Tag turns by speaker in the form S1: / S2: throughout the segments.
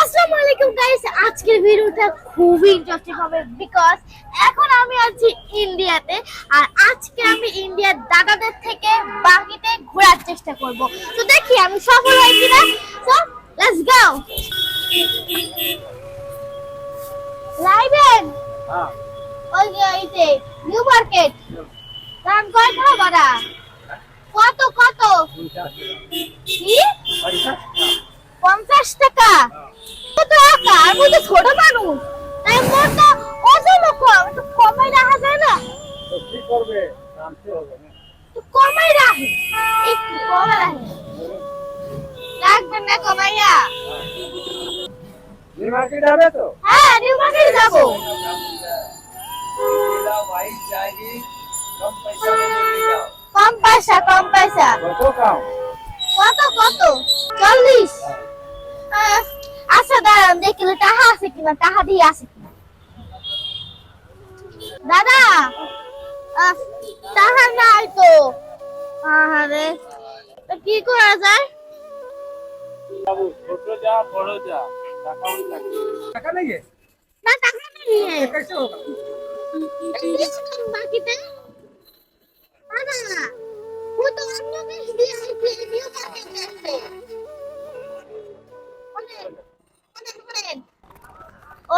S1: আসসালামু আলাইকুম গাইস আজকের ভিডিওটা খুবই ইন্টারেস্টিং হবে বিকজ এখন আমি আছি ইন্ডিয়াতে আর আজকে আমি ইন্ডিয়ার দাদাদের থেকে বাকিতে ঘোরার চেষ্টা করব। তো দেখি আমি সফল হই কিনা। সো লেটস গো লাইভেন ওই যে এইতে নিউ মার্কেট দাম কত বাড়া কত কত? কি? দশ টাকা। তো একা আর বুঝে ছোট মানুষ। তাই মোর তো ওজন কম একটু কমাই রাখা যায় না।
S2: কি করবে?
S1: তো কমাই রাখে। একটু কমাই রাখে লাগবে না কমাইয়া হ্যাঁ, কম পয়সা কম পয়সা। কত কত? চল্লিশ। আচ্ছা দাঁড়ান দেখলে টাহা আছে কিনা টাহা দিয়ে আছে কিনা দাদা আহ, টাহা নাই তো আহারে তো কি করা যায়
S2: बाबू छोटो जा बड़ो जा टाका उड़ी लगे टाका नहीं है
S1: না টাকা নেই
S2: कैसे होगा
S1: বাকিতে দাদা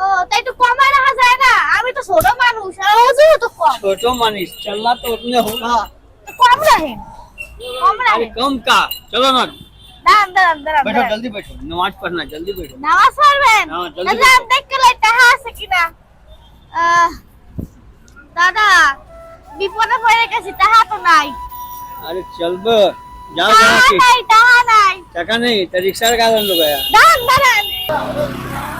S1: ও তাই একটু কমায় রাখা যায় না আমি তো ছোট মানুষ আর ওজন তো কম
S3: छोटो मनीष चलना तो उतने होगा
S1: তো কম রাখেন কম
S3: अरे
S1: রাখেন
S3: कम का चलो ना
S1: দাঁড়ান দাঁড়ান দাঁড়ান
S3: बैठो
S1: দাঁড়ান।
S3: जल्दी बैठो नमाज पढ़ना जल्दी बैठो
S1: নামাজ পড়বেন
S3: হ্যাঁ, জলদি
S1: আচ্ছা
S3: করো।
S1: আমি দেখতে লাই টাকা আছে কিনা আহ, দাদা বিপদে পড়ে গেছি টাকা তো নাই
S3: अरे चल बे जाओ
S1: টাকা
S3: जाओ कि
S1: নাই টাকা নাই
S3: टका नहीं तो रिक्शा का आदमी लोग आया
S1: দাঁড়ান দাঁড়ান দাঁড়ান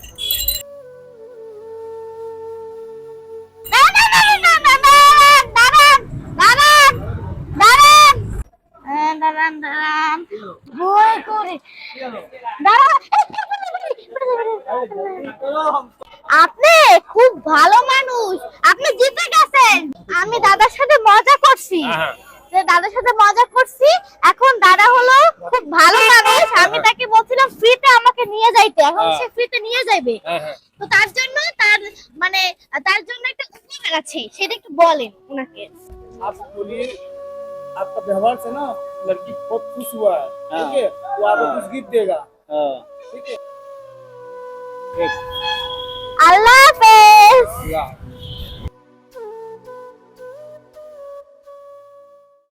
S1: আপনি খুব ভালো মানুষ। আপনি জিতে গেছেন। আমি দাদার সাথে মজা করছি। দাদার সাথে মজা করছি। এখন দাদা হলো খুব ভালো মানুষ। আমি তাকে বলছিলাম ফ্রিতে আমাকে নিয়ে যাইতে। এখন সে ফ্রিতে নিয়ে যাবে তো তার জন্য তার মানে তার জন্য একটা উপকার আছে। সেটা একটু বলেন ওনাকে।
S2: আপনি আপনার ব্যবহার আছে না? लड़की बहुत खुश हुआ है ठीक है वो आपको कुछ गिफ्ट देगा ठीक है
S3: अल्लाह